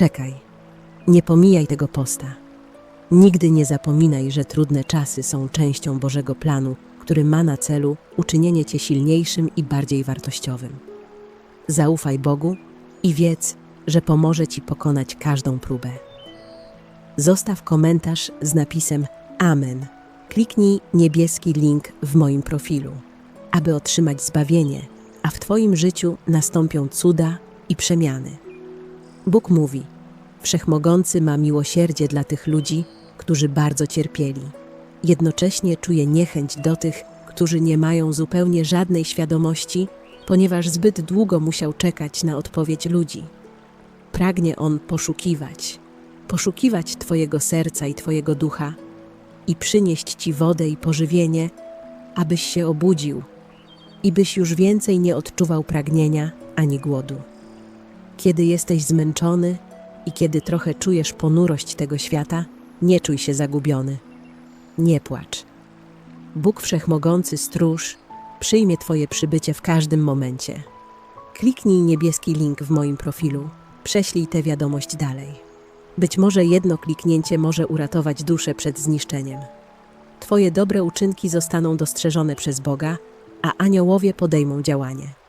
Czekaj. Nie pomijaj tego posta. Nigdy nie zapominaj, że trudne czasy są częścią Bożego planu, który ma na celu uczynienie cię silniejszym i bardziej wartościowym. Zaufaj Bogu i wiedz, że pomoże ci pokonać każdą próbę. Zostaw komentarz z napisem Amen. Kliknij niebieski link w moim profilu, aby otrzymać zbawienie, a w Twoim życiu nastąpią cuda i przemiany. Bóg mówi: Wszechmogący ma miłosierdzie dla tych ludzi, którzy bardzo cierpieli. Jednocześnie czuje niechęć do tych, którzy nie mają zupełnie żadnej świadomości, ponieważ zbyt długo musiał czekać na odpowiedź ludzi. Pragnie on poszukiwać, poszukiwać Twojego serca i Twojego ducha i przynieść Ci wodę i pożywienie, abyś się obudził i byś już więcej nie odczuwał pragnienia ani głodu. Kiedy jesteś zmęczony i kiedy trochę czujesz ponurość tego świata, nie czuj się zagubiony. Nie płacz. Bóg Wszechmogący Stróż przyjmie Twoje przybycie w każdym momencie. Kliknij niebieski link w moim profilu, prześlij tę wiadomość dalej. Być może jedno kliknięcie może uratować duszę przed zniszczeniem. Twoje dobre uczynki zostaną dostrzeżone przez Boga, a aniołowie podejmą działanie.